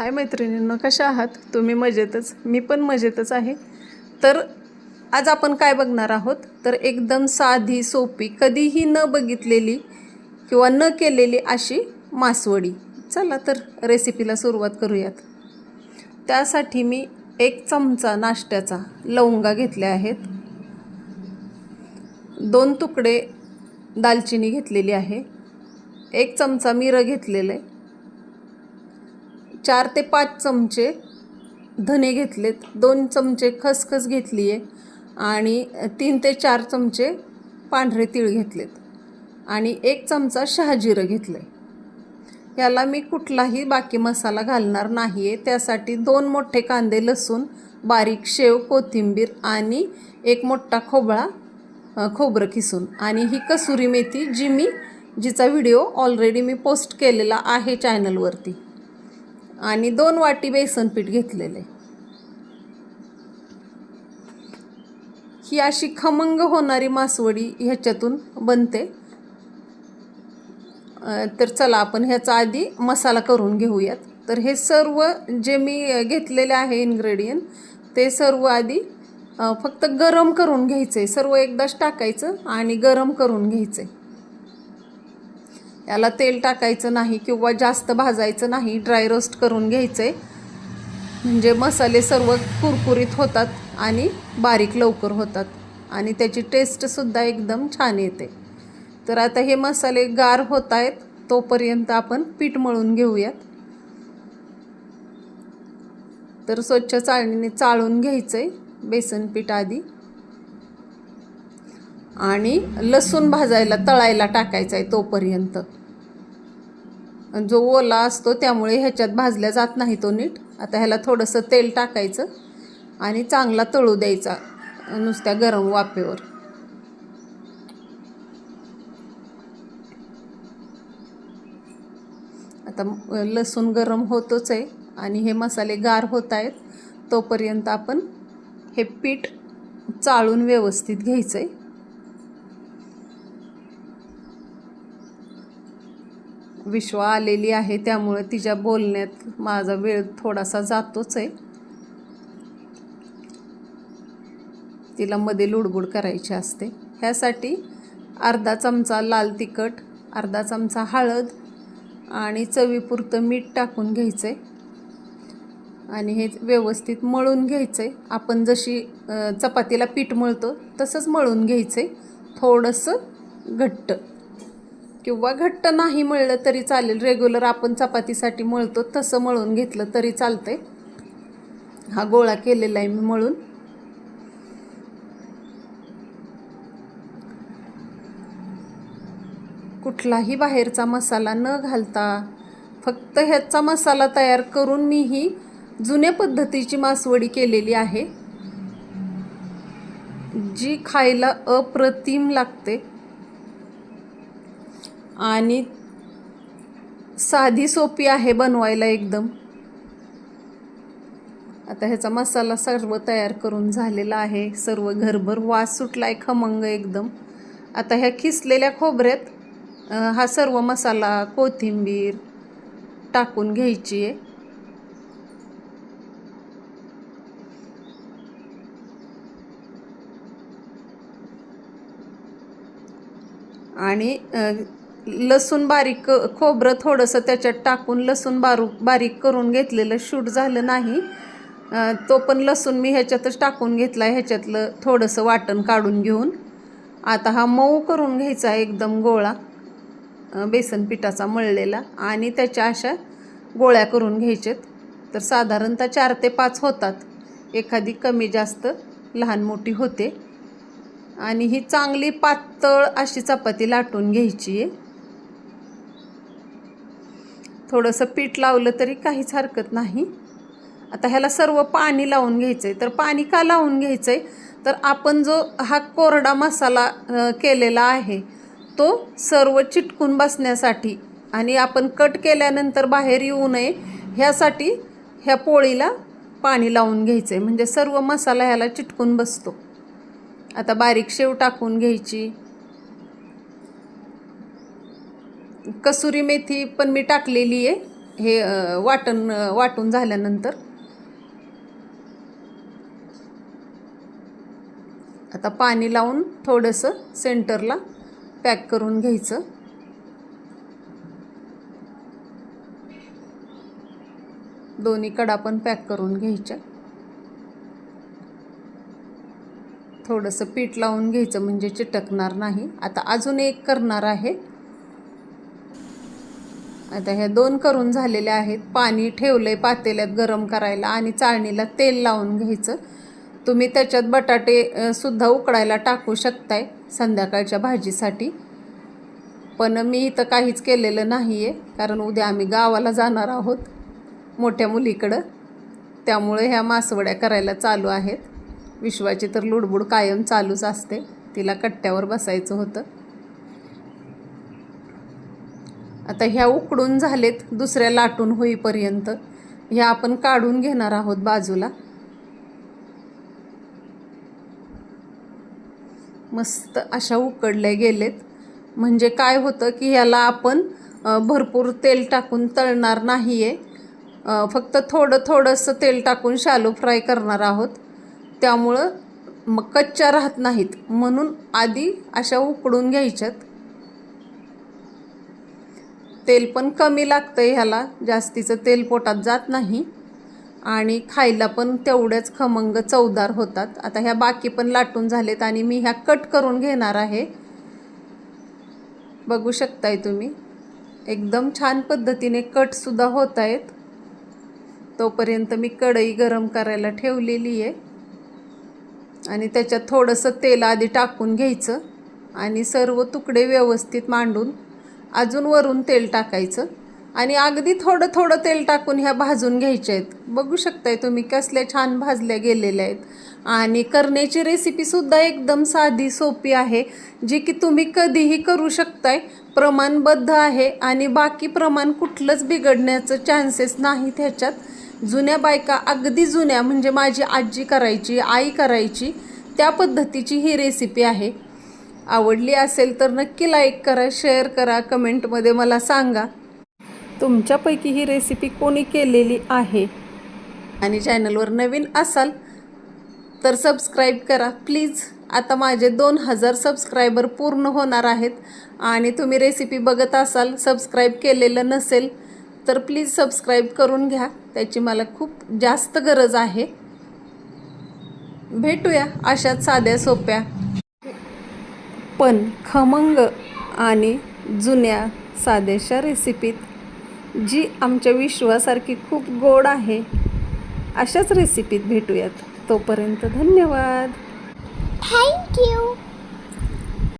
हाय मैत्रिणींनो कशा आहात? तुम्ही मजेतच. मी पण मजेतच आहे. तर आज आपण काय बघणार आहोत? तर एकदम साधी सोपी कधीही न बघितलेली किंवा न केलेली अशी मासवडी. चला तर रेसिपीला सुरुवात करूयात. त्यासाठी मी एक चमचा नाश्त्याचा लवंगा घेतल्या आहेत. दोन तुकडे दालचिनी घेतलेली आहे. एक चमचा मिरं घेतलेलं आहे. चार ते पाच चमचे धने घेतलेत. दोन चमचे खसखस घेतली आहे आणि तीन ते चार चमचे पांढरे तीळ घेतलेत. आणि एक चमचा शहाजिरं घेतलं आहे याला मी कुठलाही बाकी मसाला घालणार नाही आहे त्यासाठी दोन मोठे कांदे लसूण बारीक शेव कोथिंबीर आणि एक मोठा खोबळा खोबरं किसून आणि ही कसुरी मेथी जी मी जिचा व्हिडिओ ऑलरेडी मी पोस्ट केलेला आहे चॅनलवरती. आणि दोन वाटी बेसन पीठ घेतलेले. ही अशी खमंग होणारी मासवडी ह्याच्यातून बनते. तर चला आपण ह्याचा आधी मसाला करून घेऊयात. तर हे सर्व जे मी घेतलेले आहे इन्ग्रेडियंट ते सर्व आधी फक्त गरम करून घ्यायचे. सर्व एकदाच टाकायचं आणि गरम करून घ्यायचे. याला तेल टाकायचं नाही किंवा जास्त भाजायचं नाही ड्राय रोस्ट करून घ्यायचं. आहे म्हणजे मसाले सर्व कुरकुरीत होतात आणि बारीक लवकर होतात. आणि त्याची टेस्टसुद्धा एकदम छान येते. तर आता हे मसाले गार होत आहेत तोपर्यंत आपण पीठ मळून घेऊयात. तर स्वच्छ चाळणीने चाळून घ्यायचं आहे बेसन पीठ आधी. आणि लसूण भाजायला तळायला टाकायचं आहे तोपर्यंत. जो ओला असतो त्यामुळे ह्याच्यात भाजल्या जात नाही तो नीट. आता ह्याला थोडंसं तेल टाकायचं आणि चांगला तळू द्यायचा नुसत्या गरम वाफेवर. आता लसूण गरम होतोच आहे आणि हे मसाले गार होत आहेत. तोपर्यंत आपण हे पीठ चाळून व्यवस्थित घ्यायचं आहे विश्वा आलेली आहे त्यामुळे तिच्या बोलण्यात माझा वेळ थोडासा जातोच आहे. तिला मध्ये लुडबुड करायची असते. ह्यासाठी अर्धा चमचा लाल तिखट अर्धा चमचा हळद आणि चवीपुरतं मीठ टाकून घ्यायचं आहे आणि हे व्यवस्थित मळून घ्यायचं आहे आपण जशी चपातीला पीठ मळतो तसंच मळून घ्यायचं आहे थोडंसं घट्ट. किंवा घट्ट नाही मळलं तरी चालेल. रेग्युलर आपण चपातीसाठी मळतो तसं मळून घेतलं तरी चालतंय. हा गोळा केलेला आहे मी मळून. कुठलाही बाहेरचा मसाला न घालता फक्त ह्याचा मसाला तयार करून मी ही जुन्या पद्धतीची मासवडी केलेली आहे. जी खायला अप्रतिम लागते. आणि साधी सोपी आहे बनवायला एकदम. आता ह्याचा मसाला सर्व तयार करून झालेला आहे. सर्व घरभर वास सुटला आहे खमंग एकदम. आता ह्या खिसलेल्या खोबऱ्यात हा सर्व मसाला कोथिंबीर टाकून घ्यायची आहे. आणि लसूण बारीक खोबरं थोडंसं त्याच्यात टाकून लसूण बारू बारीक करून घेतलेलं शूट झालं नाही. तो पण लसूण मी ह्याच्यातच टाकून घेतला ह्याच्यातलं थोडंसं वाटण काढून घेऊन. आता हा मऊ करून घ्यायचा आहे एकदम गोळा बेसन पिठाचा मळलेला आणि त्याच्या अशा गोळ्या करून घ्यायच्यात. तर साधारणतः चार ते पाच होतात. एखादी कमी जास्त लहान मोठी होते. आणि ही चांगली पातळ अशी चपाती लाटून घ्यायची आहे. थोडंसं पीठ लावलं तरी काहीच हरकत नाही. आता ह्याला सर्व पाणी लावून घ्यायचं आहे तर पाणी का लावून घ्यायचं आहे तर आपण जो हा कोरडा मसाला केलेला आहे तो सर्व चिटकून बसण्यासाठी आणि आपण कट केल्यानंतर बाहेर येऊ नये ह्यासाठी ह्या पोळीला पाणी लावून घ्यायचं आहे म्हणजे सर्व मसाला ह्याला चिटकून बसतो. आता बारीक शेव टाकून घ्यायची. कसुरी मेथी पण मी टाकलेली आहे. हे वाटण वाटून झाल्यानंतर. आता पाणी लावून थोडंसं सेंटरला पॅक करून घ्यायचं. दोन्ही कडा पण पॅक करून घ्यायच्या. थोडंसं पीठ लावून घ्यायचं म्हणजे चिटकणार नाही. आता अजून एक करणार आहे. आता ह्या दोन करून झालेल्या आहेत. पाणी ठेवलंय पातेल्यात गरम करायला आणि चाळणीला तेल लावून घ्यायचं. तुम्ही त्याच्यात बटाटे सुद्धा उकडायला टाकू शकताय संध्याकाळच्या भाजीसाठी. पण मी इथं काहीच केलेलं नाही आहे कारण उद्या आम्ही गावाला जाणार आहोत मोठ्या मुलीकडं. त्यामुळे ह्या मासवड्या करायला चालू आहेत. विश्वाची तर लुडबुड कायम चालूच असते. तिला कट्ट्यावर बसायचं होतं. आता ह्या उकडून झालेत दुसऱ्या लाटून होईपर्यंत. ह्या आपण काढून घेणार आहोत बाजूला. मस्त अशा उकडल्या गेलेत. म्हणजे काय होतं की ह्याला आपण भरपूर तेल टाकून तळणार नाही आहे फक्त थोडं थोडंसं तेल टाकून शालो फ्राय करणार आहोत. त्यामुळं मग कच्च्या राहत नाहीत. म्हणून आधी अशा उकडून घ्यायच्यात. तेल पण कमी लागतं ह्याला जास्तीचं तेल पोटात जात नाही. आणि खायला पण तेवढ्याच खमंग चवदार होतात. आता ह्या बाकी पण लाटून झालेत आणि मी ह्या कट करून घेणार आहे. बघू शकताय तुम्ही. एकदम छान पद्धतीने कटसुद्धा होत आहेत तोपर्यंत मी कढई गरम करायला ठेवलेली आहे. आणि त्याच्यात थोडंसं तेल आधी टाकून घ्यायचं. आणि सर्व तुकडे व्यवस्थित मांडून अजून वरून तेल टाकायचं. आणि अगदी थोडं थोडं तेल टाकून ह्या भाजून घ्यायच्या आहेत. बघू शकताय तुम्ही कसल्या छान भाजल्या गेलेल्या आहेत. आणि करण्याची रेसिपीसुद्धा एकदम साधी सोपी आहे जी की तुम्ही कधीही करू शकताय. प्रमाणबद्ध आहे आणि बाकी प्रमाण कुठलंच बिघडण्याचं चान्सेस नाहीत ह्याच्यात. जुन्या बायका अगदी जुन्या म्हणजे माझी आजी करायची आई करायची त्या पद्धतीची ही रेसिपी आहे. आवडली असेल तर नक्की लाईक करा शेअर करा कमेंटमध्ये मला सांगा. तुमच्यापैकी ही रेसिपी कोणी केलेली आहे? आणि चॅनलवर नवीन असाल तर सबस्क्राईब करा. प्लीज आता माझे दोन हजार सबस्क्रायबर पूर्ण होणार आहेत. आणि तुम्ही रेसिपी बघत असाल सबस्क्राईब केलेलं नसेल तर प्लीज सबस्क्राईब करून घ्या. त्याची मला खूप जास्त गरज आहे. भेटूया अशाच साध्या सोप्या पण खमंग आणि जुन्या साध्याशा रेसिपीत जी आमच्या विश्वासारखी खूप गोड आहे अशाच रेसिपीत भेटूयात तोपर्यंत धन्यवाद थँक्यू.